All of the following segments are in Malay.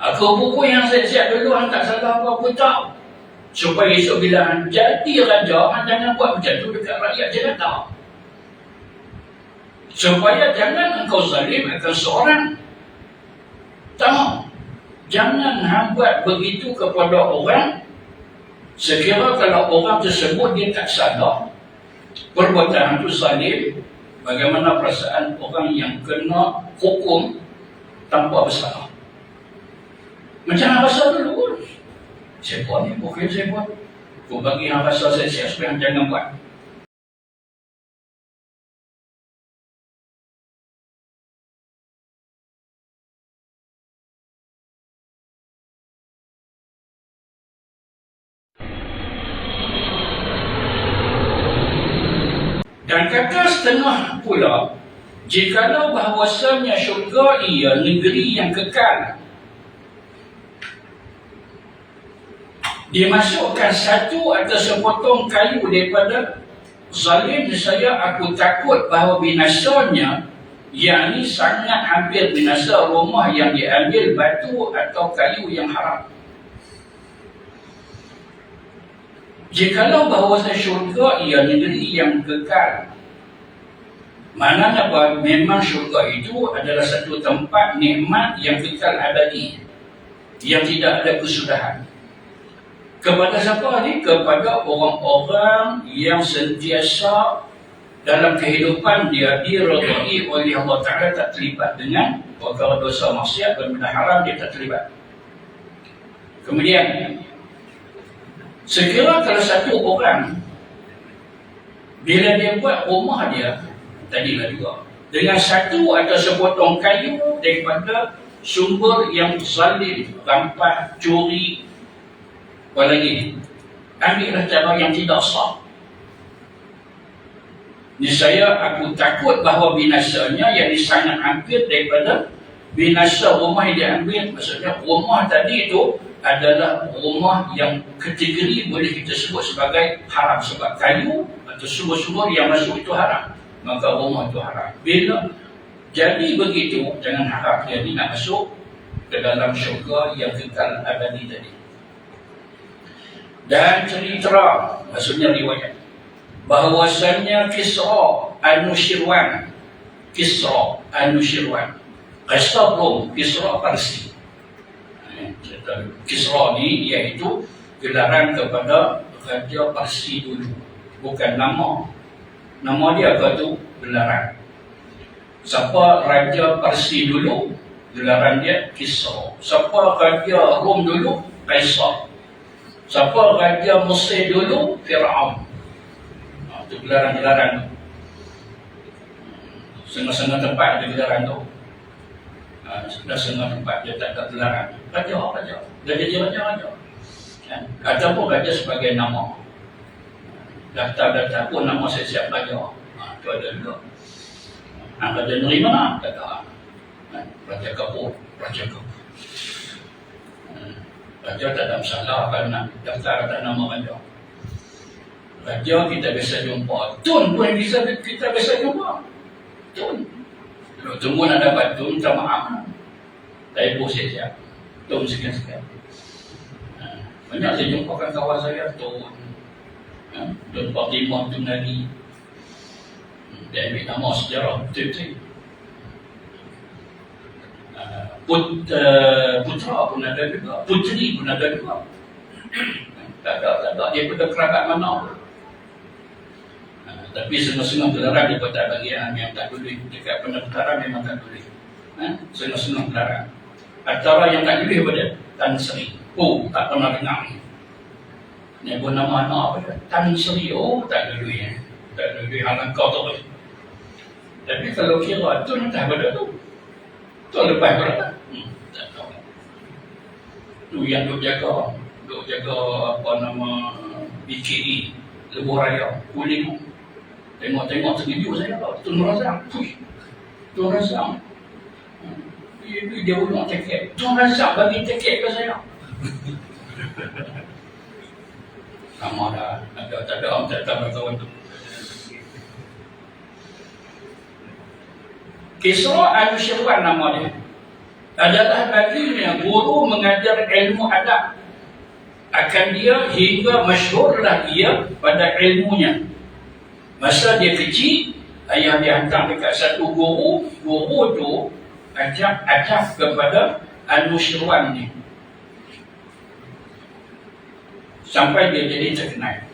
Aku buku yang saya siap dulu hang tak salah apa pun tahu. Supaya esok bila jadi raja, jangan buat macam tu dekat rakyat jelata. Supaya jangan engkau zalim akan seorang. Tahu? Jangan buat begitu kepada orang Sekira kalau orang tersebut dia tak sadar perbuatan itu zalim, bagaimana perasaan orang yang kena hukum tanpa bersalah? Macam rasa dulu. Saya buat ni, bukan saya buat. Aku bagi yang rasa saya siap supaya jangan buat. Dan kata setengah pula, jikalau bahawasanya syurga ia negeri yang kekal, dimasukkan satu atau sepotong kayu daripada zalim saya aku takut bahawa binasanya yakni sangat hampir binasa rumah yang diambil batu atau kayu yang haram. Jikalau bahawa syurga ia negeri yang kekal Maknanya apa? Memang syurga itu adalah satu tempat nikmat yang kekal abadi Yang tidak ada kesudahan Kepada siapa ni? Kepada orang-orang yang sentiasa dalam kehidupan dia dirodai oleh Allah Ta'ala tak terlibat dengan perkara dosa maksiat dan benda haram dia tak terlibat. Kemudian Sekira kalau satu orang bila dia buat rumah dia tadilah juga dengan satu atau sepotong kayu daripada sumber yang zalim, rampat, curi apa lagi. Ambillah cara yang tidak sah. Saya aku takut bahawa binasanya yang sangat hampir daripada binasa rumah yang diambil. Maksudnya rumah tadi itu adalah rumah yang kategori boleh kita sebut sebagai haram sebab kayu atau sumber-sumber yang masuk itu haram. Maka rumah itu haram. Bila jadi begitu jangan harap dia nak masuk ke dalam syurga yang kekal abadi tadi dan cerita maksudnya riwayat bahawasanya Kisra Anushirwan Kisra Anushirwan Kisra Rom Kisra Parsi. Kisra ni iaitu gelaran kepada Raja Parsi dulu. Bukan nama. Nama dia apa tu? Gelaran. Siapa Raja Parsi dulu? Gelaran dia Kisra. Siapa Raja Rom dulu? Kaisar siapa Raja Mesir dulu? Fir'aun. Ha, itu gelaran-gelaran setengah-setengah tempat ada gelaran tu. Ha, dah setengah tempat dia tak ada gelaran. Raja raja. Dia jadi raja raja. Kan ataupun raja sebagai nama. Daftar-daftar pun nama saya siap raja. Ha, itu ada juga. Ha, raja tak ada ha, raja kapur raja kapur ha, raja tak ada masalah kerana daftar atas nama raja raja kita bisa jumpa. Tun pun bisa kita bisa jumpa. Tun. Kalau tunggu nak dapat tun minta maaf. Saya pun saya siap Tun sekian-sekian. Ha, Banyak saya jumpakan kawan saya Tun. Ha, Tun Fatimah Tun Nani Dia ambil nama sejarah Betul-betul ha, Put, uh, pun ada juga Puteri pun ada juga Tak ada, tak ada Dia pada kerabat mana pun tapi setengah-setengah gelaran dia pun tak bagi yang, tak boleh dekat pendaftaran memang tak boleh ha? setengah-setengah gelaran Antara yang tak lebih pada Tan Sri. Oh, tak pernah dengar ni. Pun nama anak apa dia? Tan Sri. Oh, tak duit. Eh. Tak duit halang kau tak boleh. Tapi kalau kira tu entah pada tu. Tu lepas berapa? Tu yang duk jaga. Duk jaga apa nama BKE. Lebuh Raya. Kuling. Tengok-tengok tergidiu saya. Tu merasa. Tu merasa dia, dia ulung tiket. Tuan Razak bagi tiket ke saya. Nama dah. Ada, tak ada. Om tak tahu kawan tu. Kisra Al-Syirwan nama dia. Adalah baginya guru mengajar ilmu adab. Akan dia hingga masyhurlah ia pada ilmunya. Masa dia kecil ayah dia hantar dekat satu guru guru tu ajak ajak kepada Anusyirwan ni. Sampai dia jadi terkenal.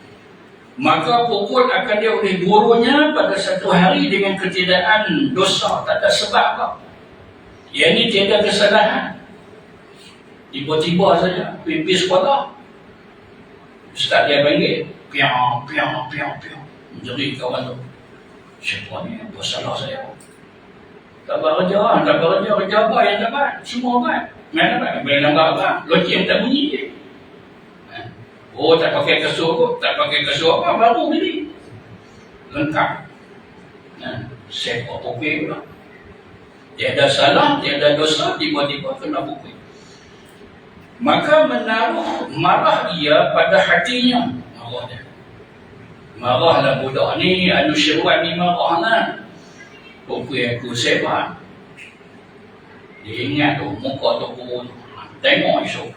Maka pukul akan dia oleh gurunya pada satu hari dengan ketidakan dosa tak ada sebab apa yang ini tiada kesalahan. Tiba-tiba saja pimpin sekolah ustaz dia panggil piang piang piang piang jadi kawan tu siapa ni? Apa salah saya? Tak bekerja tak bekerja kerja apa yang dapat? Semua kan mana dapat? Main gambar apa? Loceng tak bunyi je. Oh tak pakai kasut pun, tak pakai kasut apa, baru beli. Lengkap. Nah, saya buat pukul pula. Tiada salah, tiada dosa, tiba-tiba kena pukul. Maka menaruh marah ia pada hatinya. Marah dia. Marahlah budak ni, anu syirwan ni marah lah. Pukul aku sebat. Dia ingat tu, muka tu pun. Tengok esok.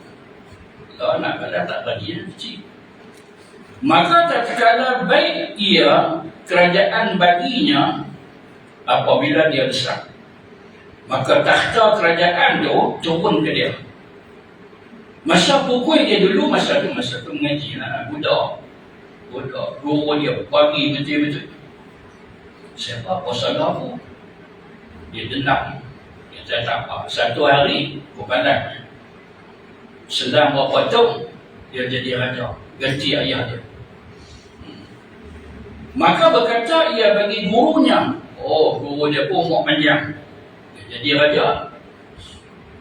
Kalau nak kata tak bagi dia kecil. Maka tak kala baik ia kerajaan baginya apabila dia besar. Maka takhta kerajaan tu turun ke dia. Masa pukul dia dulu, masa tu masa tu mengaji lah, budak. Budak, guru dia pagi betul-betul. Siapa pasal aku? Dia dendam. Dia tak apa. Satu hari, kepada Sedang berapa tahun dia jadi raja, ganti ayah dia. Hmm. Maka berkata ia bagi gurunya, oh guru dia pun mau panjang. Jadi raja.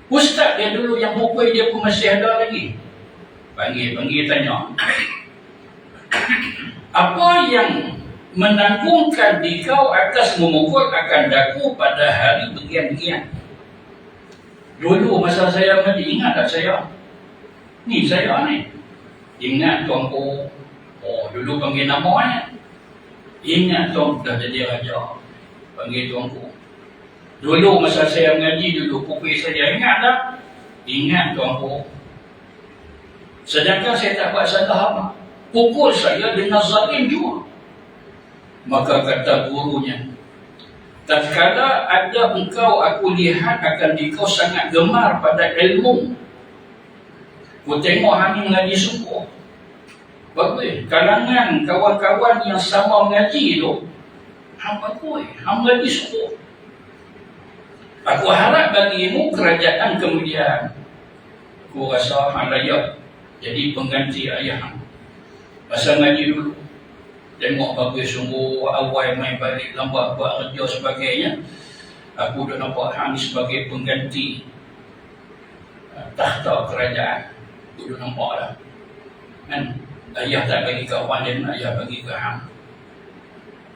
Ustaz dia dulu yang pukul dia pun masih ada lagi. Panggil-panggil tanya. Apa yang menanggungkan di kau atas memukul akan daku pada hari bagian-bagian? Dulu masa saya mengaji, ingat tak saya? Ni saya ni. Ingat tuanku. Oh, dulu panggil nama ni. Ingat tuan dah jadi raja. Panggil tuanku. Dulu masa saya mengaji dulu pukul saya ingat tak? Ingat tuanku. Sedangkan saya tak buat salah apa. Pukul saya dengan zalim juga. Maka kata gurunya, Tatkala ada engkau aku lihat akan dikau sangat gemar pada ilmu Kau tengok Hani mengaji sungguh. Bagus. Kalangan kawan-kawan yang sama mengaji tu, Hang bagus. Hang mengaji sungguh. Aku harap bagimu kerajaan kemudian. Aku rasa Hang layak jadi pengganti ayah Hang. Masa mengaji dulu. Tengok bagus sungguh awal main balik lambat buat kerja sebagainya. Aku dah nampak Hang sebagai pengganti uh, tahta kerajaan. Dulu nampak lah Kan Ayah tak bagi ke orang lain Ayah bagi ke hang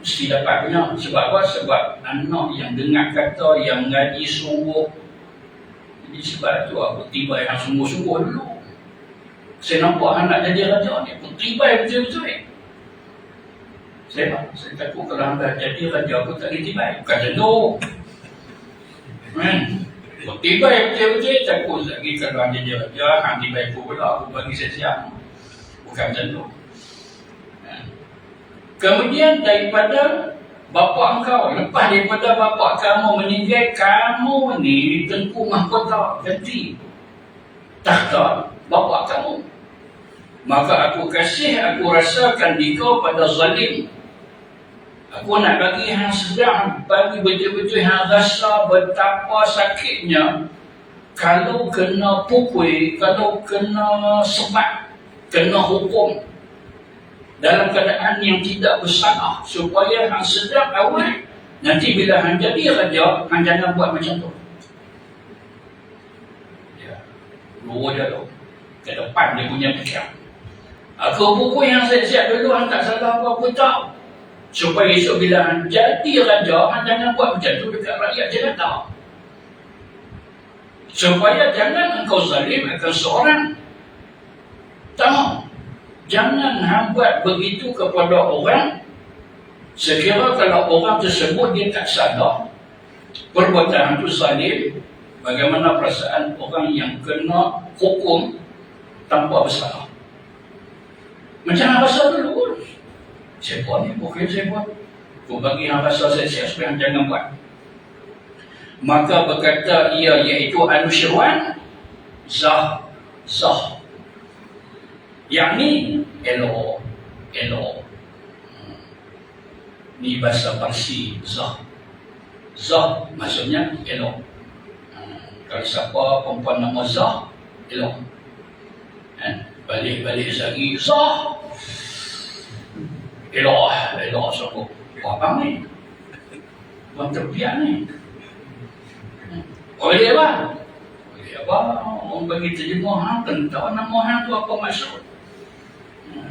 Mesti dapat punya Sebab apa? Sebab anak yang dengar kata Yang ngaji sungguh. Jadi sebab tu aku tiba yang sungguh-sungguh dulu. Saya nampak anak jadi raja ni Aku tiba betul-betul. Saya, saya takut kalau anda jadi raja aku tak tiba. Bukan tentu Kan Tiba yang betul-betul takut lagi kalau ada dia dia akan tiba itu pula aku bagi saya siap. Bukan tentu. Kemudian daripada bapa engkau, lepas daripada bapa kamu meninggal, kamu ni tengku mahkota ganti tahta bapa kamu. Maka aku kasih, aku rasakan di kau pada zalim. Aku nak bagi yang sedang bagi betul-betul yang rasa betapa sakitnya kalau kena pukul, kalau kena sebat, kena hukum dalam keadaan yang tidak bersalah supaya yang sedang awal nanti bila hang jadi raja, hang jangan buat macam tu. Ya. Luar dia tu. Ke depan dia punya fikir. Aku pukul yang saya siap dulu, hang tak salah apa-apa tak. Supaya esok bila jadi raja, han jangan buat macam tu dekat rakyat jelata. Supaya jangan engkau zalim akan seorang. Tak Jangan han buat begitu kepada orang. Sekira kalau orang tersebut dia tak sadar. Perbuatan itu zalim. Bagaimana perasaan orang yang kena hukum tanpa bersalah? Macam apa rasa dulu? Saya buat ni, okey saya buat. Kau bagi yang rasa saya siap sebenarnya jangan buat. Maka berkata ia iaitu anusyirwan Zah Zah Yang ni Elo Elo Ni bahasa Parsi Zah. Zah maksudnya Elo Kalau siapa perempuan nama Zah Elo eh, Balik-balik lagi Zah. Elo Elo sokong Apa ni Buat terbiak ni. Boleh apa? Apa? Orang bagi terjemah hang tentang nama hang tu apa maksud?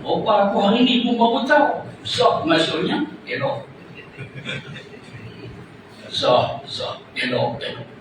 Rupa aku hari ni pun baru tahu. Zah maksudnya elok. Zah, zah, elok, elok.